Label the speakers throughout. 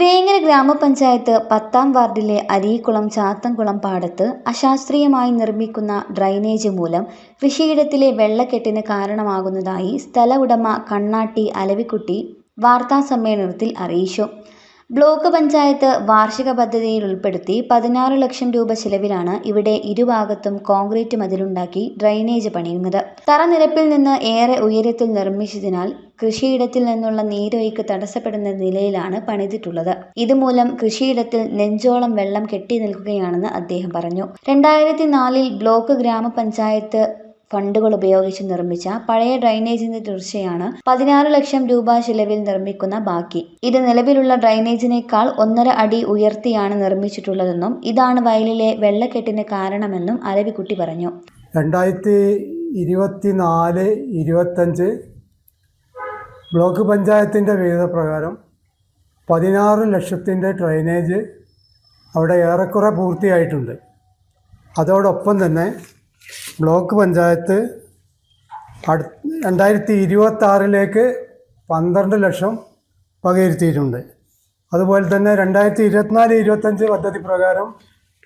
Speaker 1: വേങ്ങര ഗ്രാമപഞ്ചായത്ത് പത്താം വാർഡിലെ അരീക്കുളം ചാത്തൻകുളം പാടത്ത് അശാസ്ത്രീയമായി നിർമ്മിക്കുന്ന ഡ്രൈനേജ് മൂലം കൃഷിയിടത്തിലെ വെള്ളക്കെട്ടിന് കാരണമാകുന്നതായി സ്ഥല ഉടമ കണ്ണാട്ടി അലവിക്കുട്ടി വാർത്താസമ്മേളനത്തിൽ അറിയിച്ചു. ബ്ലോക്ക് പഞ്ചായത്ത് വാർഷിക പദ്ധതിയിൽ ഉൾപ്പെടുത്തി പതിനാറ് ലക്ഷം രൂപ ചിലവിലാണ് ഇവിടെ ഇരുഭാഗത്തും കോൺക്രീറ്റ് മതിലുണ്ടാക്കി ഡ്രൈനേജ് പണിയുന്നത്. തറനിരപ്പിൽ നിന്ന് ഏറെ ഉയരത്തിൽ നിർമ്മിച്ചതിനാൽ കൃഷിയിടത്തിൽ നിന്നുള്ള നീരൊഴുക്ക് തടസ്സപ്പെടുന്ന നിലയിലാണ് പണിതിട്ടുള്ളത്. ഇതുമൂലം കൃഷിയിടത്തിൽ നെഞ്ചോളം വെള്ളം കെട്ടി നിൽക്കുകയാണെന്ന് അദ്ദേഹം പറഞ്ഞു. രണ്ടായിരത്തി നാലിൽ ബ്ലോക്ക് ഗ്രാമപഞ്ചായത്ത് ഫണ്ടുകൾ ഉപയോഗിച്ച് നിർമ്മിച്ച പഴയ ഡ്രൈനേജിന്റെ തുടർച്ചയാണ് പതിനാറ് ലക്ഷം രൂപ ചിലവിൽ നിർമ്മിക്കുന്ന ബാക്കി. ഇത് നിലവിലുള്ള ഡ്രൈനേജിനേക്കാൾ ഒന്നര അടി ഉയർത്തിയാണ് നിർമ്മിച്ചിട്ടുള്ളതെന്നും ഇതാണ് വയലിലെ വെള്ളക്കെട്ടിന് കാരണമെന്നും അരവിക്കുട്ടി പറഞ്ഞു.
Speaker 2: രണ്ടായിരത്തി ഇരുപത്തി നാല് ഇരുപത്തഞ്ച് ബ്ലോക്ക് പഞ്ചായത്തിന്റെ വിഹിത പ്രകാരം പതിനാറ് ലക്ഷത്തിന്റെ ഡ്രൈനേജ് അവിടെ ഏറെക്കുറെ പൂർത്തിയായിട്ടുണ്ട്. അതോടൊപ്പം തന്നെ ബ്ലോക്ക് പഞ്ചായത്ത് അടു രണ്ടായിരത്തി ഇരുപത്താറിലേക്ക് പന്ത്രണ്ട് ലക്ഷം വകയിരുത്തിയിട്ടുണ്ട്. അതുപോലെ തന്നെ രണ്ടായിരത്തി ഇരുപത്തിനാല് ഇരുപത്തഞ്ച് പദ്ധതി പ്രകാരം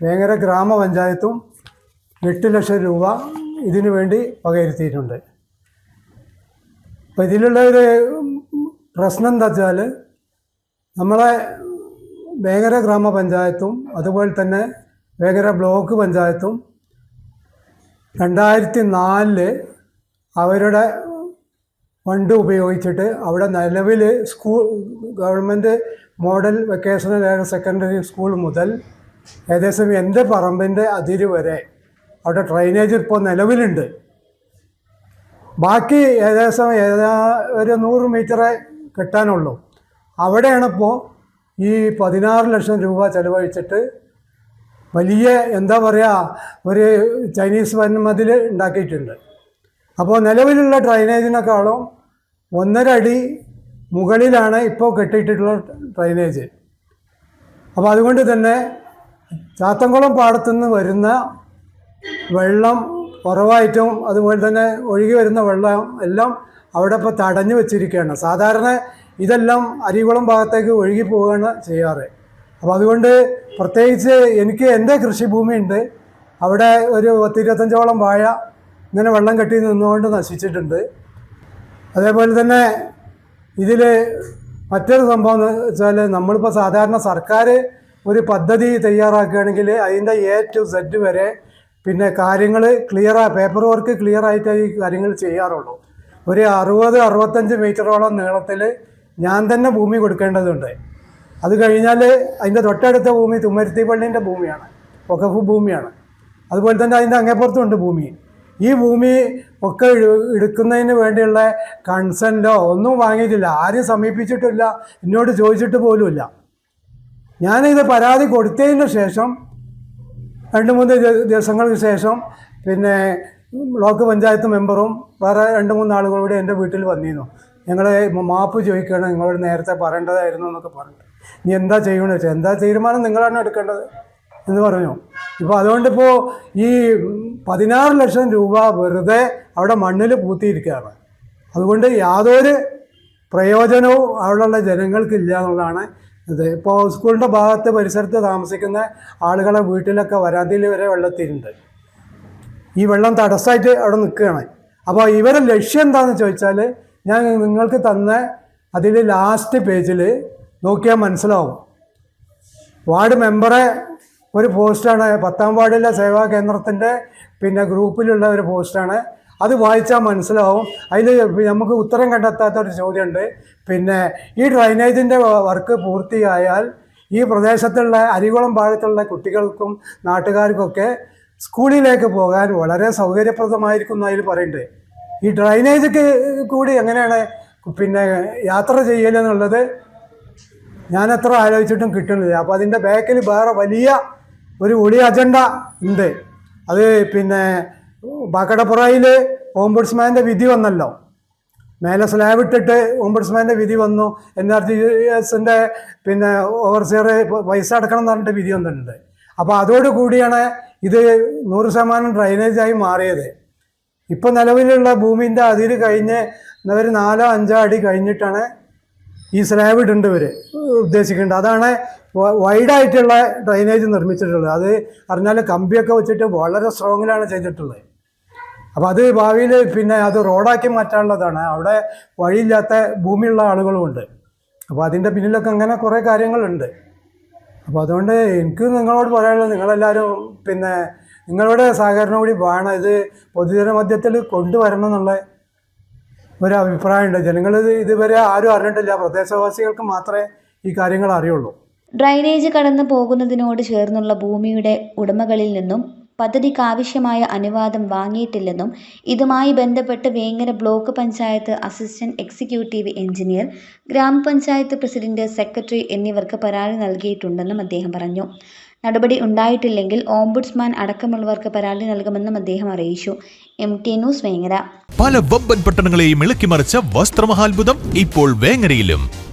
Speaker 2: വേങ്ങര ഗ്രാമപഞ്ചായത്തും എട്ട് ലക്ഷം രൂപ ഇതിനു വേണ്ടി വകയിരുത്തിയിട്ടുണ്ട്. അപ്പോൾ ഇതിലുള്ള ഒരു പ്രശ്നം എന്താ വെച്ചാൽ നമ്മളെ വേങ്ങര ഗ്രാമപഞ്ചായത്തും അതുപോലെ തന്നെ വേങ്ങര ബ്ലോക്ക് പഞ്ചായത്തും രണ്ടായിരത്തി നാലിൽ അവരുടെ ഫണ്ട് ഉപയോഗിച്ചിട്ട് അവിടെ നിലവിൽ school government model vocational higher secondary school മുതൽ ഏകദേശം എന്റെ പറമ്പിന്റെ അതിര് വരെ അവിടെ ഡ്രൈനേജ് ഇപ്പോൾ നിലവിലുണ്ട്. ബാക്കി ഏകദേശം ഏതാ ഒരു നൂറ് മീറ്റർ കിട്ടാനുള്ളൂ. അവിടെയാണിപ്പോൾ ഈ പതിനാറ് ലക്ഷം രൂപ ചെലവഴിച്ചിട്ട് വലിയ എന്താ പറയുക ഒരു ചൈനീസ് വൻമതിൽ ഉണ്ടാക്കിയിട്ടുണ്ട്. അപ്പോൾ നിലവിലുള്ള ഡ്രൈനേജിനേക്കാളും ഒന്നര അടി മുകളിലാണ് ഇപ്പോൾ കെട്ടിയിട്ടുള്ള ഡ്രൈനേജ്. അപ്പോൾ അതുകൊണ്ട് തന്നെ ചാത്തൻകുളം പാടത്തുനിന്ന് വരുന്ന വെള്ളം കുറവായിട്ടും അതുപോലെ തന്നെ ഒഴുകി വരുന്ന വെള്ളം എല്ലാം അവിടെ ഇപ്പോൾ തടഞ്ഞു വെച്ചിരിക്കുകയാണ്. സാധാരണ ഇതെല്ലാം അരികുളം ഭാഗത്തേക്ക് ഒഴുകി പോവുകയാണ് ചെയ്യാറ്. അപ്പോൾ അതുകൊണ്ട് പ്രത്യേകിച്ച് എനിക്ക് എന്റെ കൃഷിഭൂമിയുണ്ട്. അവിടെ ഒരു പത്തിരുപത്തഞ്ചോളം വാഴ ഇങ്ങനെ വെള്ളം കെട്ടി നിന്നുകൊണ്ട് നശിച്ചിട്ടുണ്ട്. അതേപോലെ തന്നെ ഇതിൽ മറ്റൊരു സംഭവം എന്ന് വെച്ചാൽ നമ്മളിപ്പോൾ സാധാരണ സർക്കാർ ഒരു പദ്ധതി തയ്യാറാക്കുകയാണെങ്കിൽ അതിന്റെ എ ടു സെഡ് വരെ പിന്നെ കാര്യങ്ങൾ ക്ലിയർ പേപ്പർ വർക്ക് ക്ലിയർ ആയിട്ട് ഈ കാര്യങ്ങൾ ചെയ്യാറുള്ളൂ. ഒരു അറുപത് അറുപത്തഞ്ച് മീറ്ററോളം നീളത്തിൽ ഞാൻ തന്നെ ഭൂമി കൊടുക്കേണ്ടതുണ്ട്. അത് കഴിഞ്ഞാൽ അതിന്റെ തൊട്ടടുത്ത ഭൂമി തുമ്മരുത്തി പള്ളീന്റെ ഭൂമിയാണ് വഖഫ് ഭൂമിയാണ്. അതുപോലെ തന്നെ അതിന്റെ അങ്ങേപ്പുറത്തുണ്ട് ഭൂമി. ഈ ഭൂമി ഒക്കെ എടുക്കുന്നതിന് വേണ്ടിയുള്ള കൺസെന്റോ ഒന്നും വാങ്ങിയിട്ടില്ല. ആരും സമീപിച്ചിട്ടില്ല. എന്നോട് ചോദിച്ചിട്ട് പോലുമില്ല ഞാനിത് പരാതി കൊടുത്തതിന് ശേഷം രണ്ട് മൂന്ന് ദിവസങ്ങൾക്ക് ശേഷം പിന്നെ ബ്ലോക്ക് പഞ്ചായത്ത് മെമ്പറും വേറെ രണ്ട് മൂന്ന് ആളുകളും കൂടി എന്റെ വീട്ടിൽ വന്നിരുന്നു. ഞങ്ങൾ മാപ്പ് ചോദിക്കണം നിങ്ങളോട് നേരത്തെ പറയേണ്ടതായിരുന്നു എന്നൊക്കെ പറഞ്ഞു നീ എന്താ ചെയ്യണമെന്ന് വെച്ചാൽ എന്താ തീരുമാനം നിങ്ങളാണ് എടുക്കേണ്ടത് എന്ന് പറഞ്ഞു. ഇപ്പോൾ അതുകൊണ്ടിപ്പോൾ ഈ പതിനാറ് ലക്ഷം രൂപ വെറുതെ അവിടെ മണ്ണിൽ പൂത്തിയിരിക്കുകയാണ്. അതുകൊണ്ട് യാതൊരു പ്രയോജനവും അവിടെയുള്ള ജനങ്ങൾക്കില്ല എന്നുള്ളതാണ് ഇത്. ഇപ്പോൾ സ്കൂളിന്റെ ഭാഗത്ത് പരിസരത്ത് താമസിക്കുന്ന ആളുകളെ വീട്ടിലൊക്കെ വരാതിയിൽ വരെ വെള്ളത്തിരുണ്ട്. ഈ വെള്ളം തടസ്സമായിട്ട് അവിടെ നിൽക്കുകയാണ്. അപ്പോൾ ഇവരുടെ ലക്ഷ്യം എന്താണെന്ന് ചോദിച്ചാൽ ഞാൻ നിങ്ങൾക്ക് തന്ന അതിൽ ലാസ്റ്റ് പേജിൽ നോക്കിയാൽ മനസ്സിലാവും. വാർഡ് മെമ്പറെ ഒരു പോസ്റ്റാണ് പത്താം വാർഡിലെ സേവാ കേന്ദ്രത്തിന്റെ പിന്നെ ഗ്രൂപ്പിലുള്ള ഒരു പോസ്റ്റാണ്. അത് വായിച്ചാൽ മനസ്സിലാവും. അതിൽ നമുക്ക് ഉത്തരം കണ്ടെത്താത്ത ഒരു ചോദ്യമുണ്ട്. പിന്നെ ഈ ഡ്രൈനേജിന്റെ വർക്ക് പൂർത്തിയായാൽ ഈ പ്രദേശത്തുള്ള അരികുളം ഭാഗത്തുള്ള കുട്ടികൾക്കും നാട്ടുകാർക്കൊക്കെ സ്കൂളിലേക്ക് പോകാൻ വളരെ സൗകര്യപ്രദമായിരിക്കും എന്നതിൽ പറയുന്നുണ്ട് ഈ ഡ്രൈനേജ് കൂടി എങ്ങനെയാണ് പിന്നെ യാത്ര ചെയ്യലെന്നുള്ളത് ഞാൻ എത്ര ആലോചിച്ചിട്ടും കിട്ടുന്നില്ല. അപ്പോൾ അതിന്റെ ബാക്കിൽ വേറെ വലിയ ഒരു ഒളി അജണ്ട ഉണ്ട്. അത് പിന്നെ ബാക്കടപ്പുറയിൽ ഓംബുഡ്സ്മാന്റെ വിധി വന്നല്ലോ. മേലെ സ്ലാബ് ഇട്ടിട്ട് ഓംബുഡ്സ്മാന്റെ വിധി വന്നു. എൻ ആർ ജി എസിന്റെ പിന്നെ ഓവർസിയർ പൈസ അടക്കണം എന്ന് പറഞ്ഞിട്ട് വിധി വന്നിട്ടുണ്ട്. അപ്പോൾ അതോടുകൂടിയാണ് ഇത് നൂറ് ശതമാനം ഡ്രൈനേജായി മാറിയത്. ഇപ്പോൾ നിലവിലുള്ള ഭൂമിന്റെ അതിര് കഴിഞ്ഞ് ഒരു നാലോ അഞ്ചോ അടി കഴിഞ്ഞിട്ടാണ് ഈ സ്ലാബ് ഇടേണ്ടി വരെ ഉദ്ദേശിക്കേണ്ടത് അതാണ് വൈഡായിട്ടുള്ള ഡ്രൈനേജ് നിർമ്മിച്ചിട്ടുള്ളത്. അത് അറിഞ്ഞാൽ കമ്പിയൊക്കെ വെച്ചിട്ട് വളരെ സ്ട്രോങ്ങിലാണ് ചെയ്തിട്ടുള്ളത്. അപ്പോൾ അത് ഭാവിയിൽ പിന്നെ അത് റോഡാക്കി മാറ്റാനുള്ളതാണ്. അവിടെ വഴിയില്ലാത്ത ഭൂമിയുള്ള ആളുകളുമുണ്ട്. അപ്പോൾ അതിന്റെ പിന്നിലൊക്കെ അങ്ങനെ കുറേ കാര്യങ്ങളുണ്ട്. അപ്പോൾ അതുകൊണ്ട് എനിക്ക് നിങ്ങളോട് പറയാനുള്ളത് നിങ്ങളെല്ലാവരും പിന്നെ നിങ്ങളുടെ സഹകരണം കൂടി വേണം. ഇത് പൊതുജന മധ്യത്തിൽ കൊണ്ടുവരണം എന്നുള്ള ഒരു അഭിപ്രായമുണ്ട് ജനങ്ങൾ ഇത് ഇതുവരെ ആരും അറിഞ്ഞിട്ടില്ല. പ്രദേശവാസികൾക്ക് മാത്രമേ ഈ കാര്യങ്ങൾ അറിയുള്ളൂ.
Speaker 1: ഡ്രൈനേജ് കടന്നു പോകുന്നതിനോട് ചേർന്നുള്ള ഭൂമിയുടെ ഉടമകളിൽ നിന്നും പദ്ധതിക്ക് ആവശ്യമായ അനുവാദം വാങ്ങിയിട്ടില്ലെന്നും ഇതുമായി ബന്ധപ്പെട്ട് Vengara block panchayat assistant executive engineer grama panchayat president secretary എന്നിവർക്ക് പരാതി നൽകിയിട്ടുണ്ടെന്നും അദ്ദേഹം പറഞ്ഞു. നടപടി ഉണ്ടായിട്ടില്ലെങ്കിൽ ഓംബുഡ്സ്മാൻ അടക്കമുള്ളവർക്ക് പരാതി നൽകുമെന്നും അദ്ദേഹം അറിയിച്ചു. M T news Vengara.
Speaker 3: പല വമ്പൻ പട്ടണങ്ങളെയും ഇളക്കിമറിച്ച വസ്ത്രമഹാത്ഭുതം ഇപ്പോൾ വേങ്ങരയിലും.